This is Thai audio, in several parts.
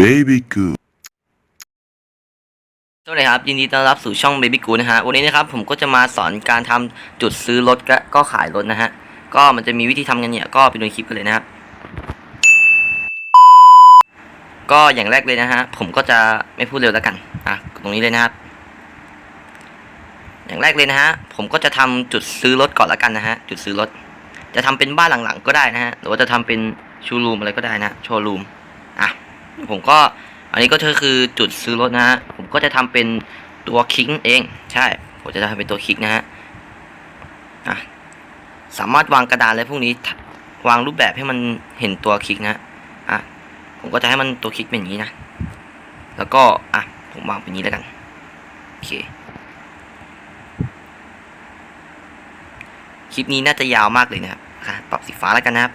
Baby Goo สวัสดีครับยินดีต้อนรับสู่ช่อง Baby g o o นะฮะ วันนี้นะครับผมก็จะมาสอนการทำจุดซื้อรถและก็ขายรถนะฮะ ก็มันจะมีวิธีทำกันเนี่ย ก็ไปดูคลิปกันเลยนะครับ ก็อย่างแรกเลยนะฮะ ผมก็จะไม่พูดเร็วแล้วกันอะตรงนี้เลยนะครับ อย่างแรกเลยนะฮะ ผมก็จะทำจุดซื้อรถก่อนแล้วกันนะฮะ จุดซื้อรถ จะทำเป็นบ้านหลังๆก็ได้นะฮะ หรือว่าจะทำเป็นชูรูมอะไรก็ได้นะ โชว์รูม ผมก็อันนี้ก็คือจุดซื้อรถนะฮะผมก็จะทำเป็นตัวคลิกเอง ใช่ ผมจะทำเป็นตัวคลิกนะฮะอะสามารถวางกระดานอะไรพวกนี้วางรูปแบบให้มันเห็นตัวคลิกนะอะผมก็จะให้มันตัวคลิกเป็นอย่างนี้นะ แล้วก็อะผมวางเป็นนี้แล้วกันโอเคคลิปนี้น่าจะยาวมากเลยนะครับปรับสีฟ้าแล้วกันนะครับ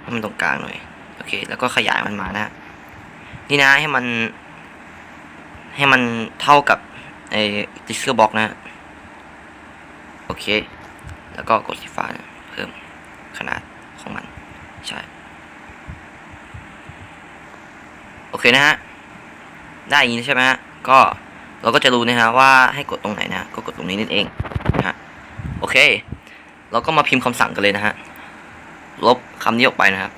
ให้มันตรงกลางหน่อย โอเค แล้วก็ขยายมันมานะนี่นะให้มัน ให้มันเท่ากับไอ้ดิสเกอร์บ็อกนะฮะโอเค แล้วก็กดสีฟ้านะเพิ่มขนาดของมัน ใช่ โอเคนะฮะ ได้อย่างนี้ใช่ไหมฮะ ก็เราก็จะรู้นะฮะว่าให้กดตรงไหนนะ ก็กดตรงนี้นั่นเองนะฮะ โอเค เราก็มาพิมพ์คำสั่งกันเลยนะฮะ ลบคำนี้ออกไปนะครับ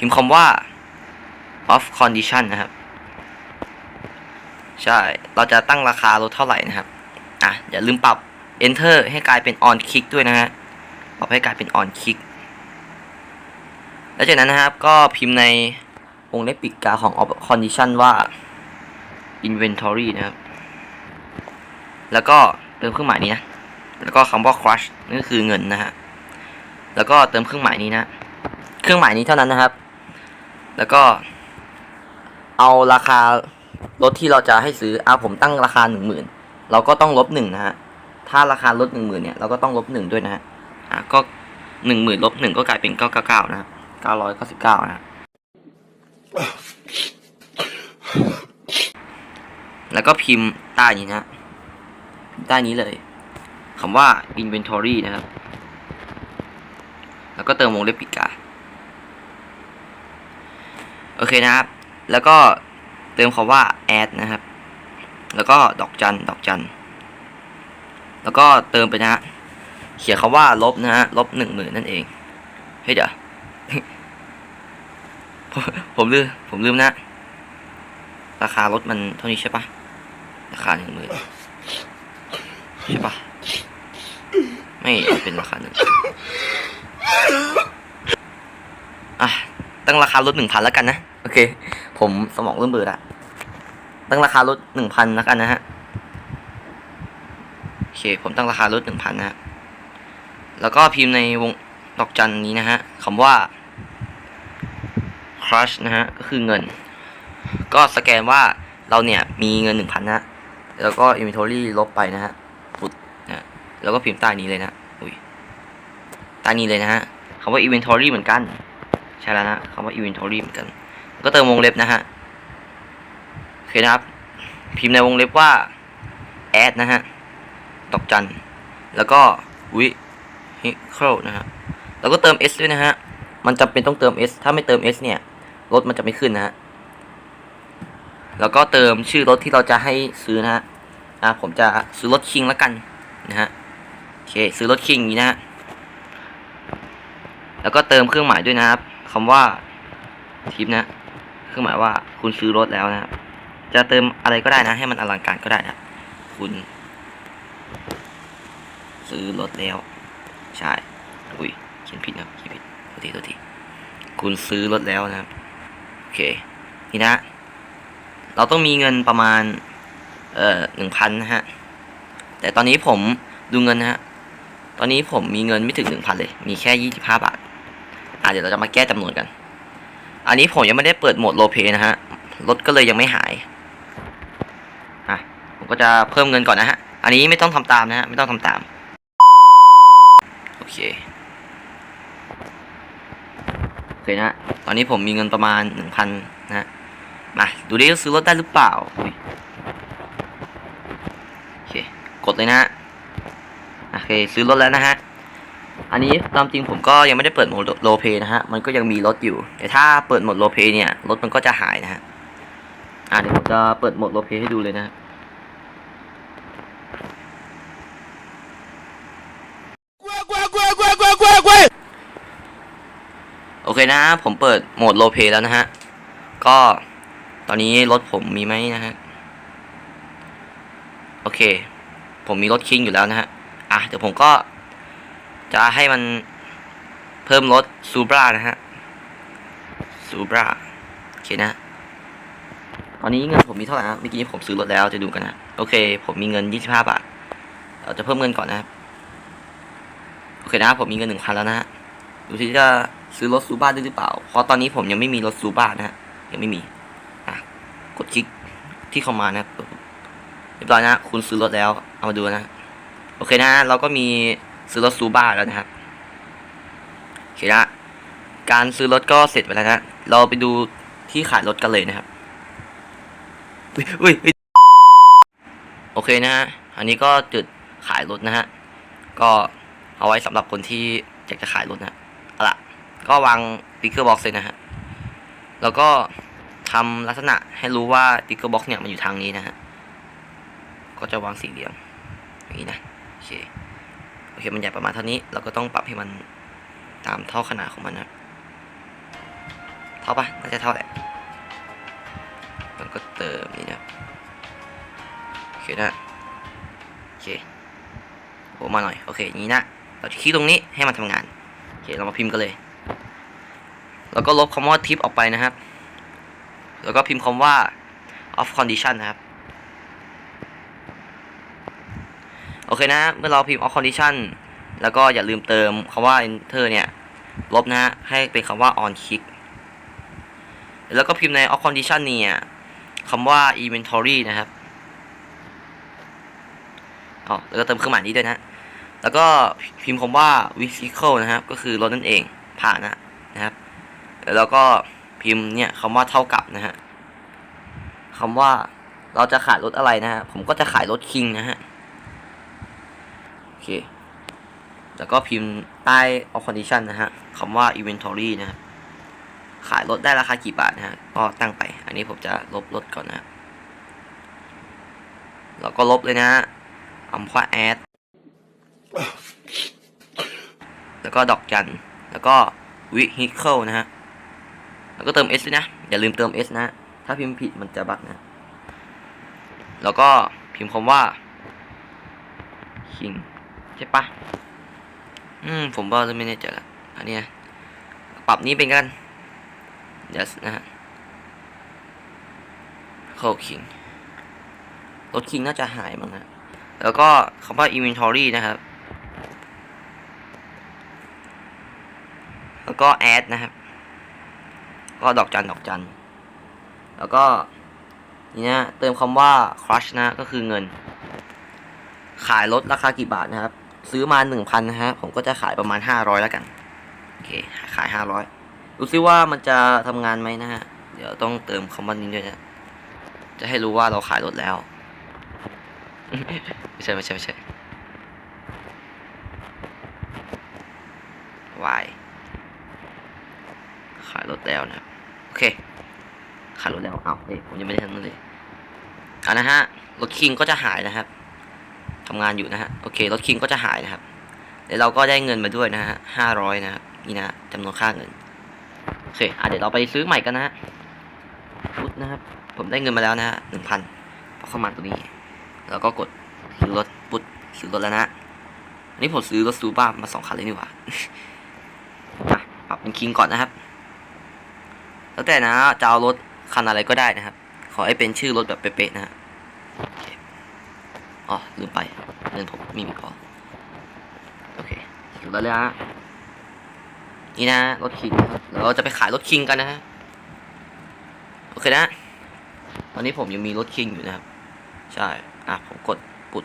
พิมพ์คำว่า off condition นะครับ ใช่ เราจะตั้งราคารถเท่าไหร่นะครับ อะ อย่าลืมปรับ enter ให้กลายเป็น on click ด้วยนะฮะ ปรับให้กลายเป็น on click แล้วจากนั้นนะครับ ก็พิมพ์ในวงเล็บปิดกาของ off condition ว่า inventory นะครับ แล้วก็เติมเครื่องหมายนี้นะ แล้วก็คำว่า crush นั่นคือเงินนะฮะ แล้วก็เติมเครื่องหมายนี้นะ เครื่องหมายนี้เท่านั้นนะครับ แล้วก็เอาราคารถที่เราจะให้ซื้อเอาผมตั้งราคาหนึ่งหมื่นเราก็ต้องลบหนึ่งนะฮะ ถ้าราคารถหนึ่งหมื่นเนี่ยเราก็ต้องลบหนึ่งด้วยนะฮะ อะก็หนึ่งหมื่นลบหนึ่งก็กลายเป็นเก้าเก้าเก้านะครับเก้าร้อยเก้าสิบเก้านะฮะแล้วก็พิมพ์ใต้นี้นะใต้นี้เลยคำว่า inventory นะครับ แล้วก็เติมวงเล็บปิดกา โอเคนะครับ แล้วก็เติมคำว่า add นะครับ แล้วก็ดอกจันดอกจัน แล้วก็เติมไปนะฮะ เขียนคำว่าลบนะฮะ ลบหนึ่งหมื่นนั่นเอง เฮ้ยเดี๋ยวผมผมลืม ผมลืมนะ ราคารถมันเท่านี้ใช่ปะราคาหนึ่งหมื่นใช่ปะไม่เป็นราคาหนึ่งอะตั้งราคารถหนึ่งพันแล้วกันนะ โอเค ผมสมองเริ่มเบื่อละตั้งราคารถหนึ่งพันแล้วกันนะฮะ โอเค ผมตั้งราคารถหนึ่งพันนะฮะ แล้วก็พิมพ์ในวงดอกจันนี้นะฮะคำว่า crush นะฮะ ก็คือเงิน ก็สแกนว่าเราเนี่ยมีเงินหนึ่งพันนะ แล้วก็ inventory ลบไปนะฮะปุดนะฮะแล้วก็พิมพ์ใต้นี้เลยนะ อุ้ยใต้นี้เลยนะฮะคำว่า inventory เหมือนกัน ใช่แล้วนะคำว่า inventory เหมือนกัน ก็เติมวงเล็บนะฮะโอเคนะครับ พิมพ์ในวงเล็บว่า add นะฮะดอกจัน แล้วก็วิฮิเคิลนะฮะแล้วก็เติม s ด้วยนะฮะ มันจำเป็นต้องเติม s ถ้าไม่เติม s เนี่ยรถมันจะไม่ขึ้นนะฮะแล้วก็เติมชื่อรถที่เราจะให้ซื้อนะฮะอ่าผมจะซื้อรถคิงแล้วกันนะฮะโอเคซื้อรถคิงนี้นะฮะแล้วก็เติมเครื่องหมายด้วยนะครับคำว่าทิปนะ ครื่องหมายว่าคุณซื้อรถแล้วนะครับ จะเติมอะไรก็ได้นะ ให้มันอลังการก็ได้นะ คุณ ซื้อรถแล้ว ใช่ อุ้ยเขียนผิดนะเขียนผิดโทษทีโทษที คุณซื้อรถแล้วนะครับ โอเค นี่นะ เราต้องมีเงินประมาณ เอ่อหนึ่งพันนะฮะ แต่ตอนนี้ผมดูเงินนะฮะ ตอนนี้ผมมีเงินไม่ถึงหนึ่งพันเลย มีแค่ยี่สิบห้าบาท อะเดี๋ยวเราจะมาแก้จำนวนกัน อันนี้ผมยังไม่ได้เปิดโหมดโลเพนะฮะ รถก็เลยยังไม่หาย อะ ผมก็จะเพิ่มเงินก่อนนะฮะ อันนี้ไม่ต้องทำตามนะฮะ ไม่ต้องทำตาม โอเค โอเคนะ ตอนนี้ผมมีเงินประมาณหนึ่งพันนะฮะ มา ดูดิว่าซื้อรถได้หรือเปล่า โอเค กดเลยนะฮะ โอเค ซื้อรถแล้วนะฮะ อันนี้ตามจริงผมก็ยังไม่ได้เปิดโหมดโลเพนะฮะ มันก็ยังมีรถอยู่ แต่ถ้าเปิดโหมดโลเพเนี่ยรถมันก็จะหายนะฮะ อ่าเดี๋ยวผมจะเปิดโหมดโลเพให้ดูเลยนะฮะโอเคนะฮะผมเปิดโหมดโลเพแล้วนะฮะ ก็ตอนนี้รถผมมีไหมนะฮะ โอเค ผมมีรถคิงอยู่แล้วนะฮะ อะเดี๋ยวผมก็ จะให้มันเพิ่มรถซูบรานะฮะซูบราโอเคนะ ตอนนี้เงินผมมีเท่าไหร่นะเมื่อกี้ผมซื้อรถแล้วจะดูกันนะโอเค ผมมีเงิน 25 บาท เราจะเพิ่มเงินก่อนนะครับโอเคนะผมมีเงินหนึ่งพันแล้วนะฮะดูที่จะซื้อรถซูบ้าได้หรือเปล่า เพราะตอนนี้ผมยังไม่มีรถซูบ้านะฮะยังไม่มีอะกดคลิกที่เข้ามานะเรียบร้อยนะ คุณซื้อรถแล้ว เอามาดูนะ โอเคนะ เราก็มี ซื้อรถซูบ้าแล้วนะครับโอเคนะการซื้อรถก็เสร็จไปแล้วนะ เราไปดูที่ขายรถกันเลยนะครับอุ้ยอุ้ยอุ้ยโอเคนะฮะ อันนี้ก็จุดขายรถนะฮะ ก็เอาไว้สำหรับคนที่อยากจะขายรถนะเอาละก็วางติ๊กเกอร์บ็อกซ์เลยนะฮะ แล้วก็ทำลักษณะให้รู้ว่าติ๊กเกอร์บ็อกซ์เนี่ยมันอยู่ทางนี้นะฮะ ก็จะวางสี่เหลี่ยมอย่างนี้นะ โอเค โอเคมันใหญ่ประมาณเท่านี้ เราก็ต้องปรับให้มันตามเท่าขนาดของมันนะเท่าปะน่าจะเท่าแหละมันก็เติมนี่นะโอเคนะโอเคโผล่มาหน่อยโอเคนี้นะเราจะคลิกตรงนี้ให้มันทำงานโอเคเรามาพิมพ์กันเลย แล้วก็ลบคำว่าทิปออกไปนะครับ แล้วก็พิมพ์คำว่า off condition นะครับ โอ เคนะเมื่อเราพิมพ์ off condition แล้วก็อย่าลืมเติมคำว่า enter เนี่ย ลบนะฮะให้เป็นคำว่า on click แล้วก็พิมพ์ใน off condition เนี่ยคำว่า inventory นะครับอ๋อแล้วก็เติมเครื่องหมายนี้ด้วยนะ แล้วก็พิมพ์คำว่า vehicle นะครับ ก็คือรถนั่นเองผ่านนะนะครับ แล้วก็พิมพ์เนี่ยคำว่าเท่ากับนะฮะคำว่าเราจะขายรถอะไรนะฮะผมก็จะขายรถคิงนะฮะ เค แล้วก็พิมพ์ใต้ of condition นะฮะคำว่า inventory นะฮะขายรถได้ราคากี่บาทนะฮะ ก็ตั้งไป อันนี้ผมจะลบรถก่อนนะแล้วก็ลบเลยนะฮะคำว่า add แล้วก็ดอกจัน แล้วก็ vehicle นะฮะ แล้วก็เติม s นะ อย่าลืมเติม s นะ ถ้าพิมพ์ผิดมันจะบักนะ แล้วก็พิมพ์คำว่า king ช่ปะอืม ผมว่าจะไม่แน่ใจละอันนี้ปรับนี้เป็นกัน yes นะฮะเข้า king รถ king น่าจะหายมั้งนะแล้วก็คำว่า inventory นะครับ แล้วก็ add นะครับ ก็ดอกจันดอกจัน แล้วก็นี่นะเติมคำว่า crush นะ ก็คือเงิน ขายรถราคากี่บาทนะครับ ซื้อมาหนึ่งพันนะฮะ ผมก็จะขายประมาณห้าร้อยแล้วกัน โอเค ขายห้าร้อยดูซิว่ามันจะทำงานไหมนะฮะ เดี๋ยวต้องเติมคำว่านี้ด้วยนะ จะให้รู้ว่าเราขายรถแล้ว ไม่ใช่ไม่ใช่ไม่ใช่ y ขายรถแล้วนะ โอเค ขายรถแล้ว เอาเฮ้ยผมยังไม่ได้ทำนั่นเลยอ่านะฮะ รถคิงก็จะหายนะครับ ทำงานอยู่นะฮะโอเครถคิงก็จะหายนะครับเดี๋ยวเราก็ได้เงินมาด้วยนะฮะห้าร้อยนะครับนี่นะจำนวนค่าเงินโอเคอะเดี๋ยวเราไปซื้อใหม่กันนะฮะพุทนะครับ ผมได้เงินมาแล้วนะฮะหนึ่งพันเข้ามาตรงนี้ แล้วก็กดซื้อรถปุ๊บซื้อรถแล้วนะอันนี้ผมซื้อรถซูบ้ามาสองคันเลยนี่หว่าอะปรับเป็นคิงก่อนนะครับ แล้วแต่นะจะเอารถคันอะไรก็ได้นะครับ ขอให้เป็นชื่อรถแบบเป๊ะๆนะฮะ อ๋อลืมไปเงินผมมีมีพอโอเคถึงแล้วเลยฮะนี่นะรถคิงครับเดี๋ยวเราจะไปขายรถคิงกันนะฮะโอเคนะตอนนี้ผมยังมีรถคิงอยู่นะครับ ใช่อะผมกดปุด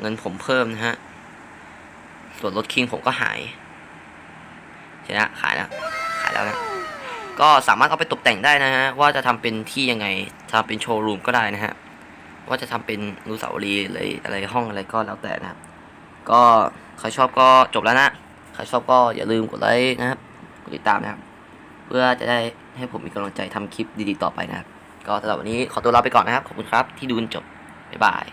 เงินผมเพิ่มนะฮะส่วนรถคิงผมก็หายใช่นะขายแล้วขายแล้วนะก็สามารถเอาไปตกแต่งได้นะฮะว่าจะทำเป็นที่ยังไงทำเป็นโชว์รูมก็ได้นะฮะ ว่าจะทำเป็นรูเสาวรีย์อะไรอะไรห้องอะไรก็แล้วแต่นะครับ ก็ใครชอบก็จบแล้วนะใครชอบก็อย่าลืมกดไลค์นะครับกดติดตามนะครับ เพื่อจะได้ให้ผมมีกำลังใจทำคลิปดีๆต่อไปนะครับ ก็สำหรับวันนี้ขอตัวลาไปก่อนนะครับ ขอบคุณครับที่ดูจนจบบ๊ายบาย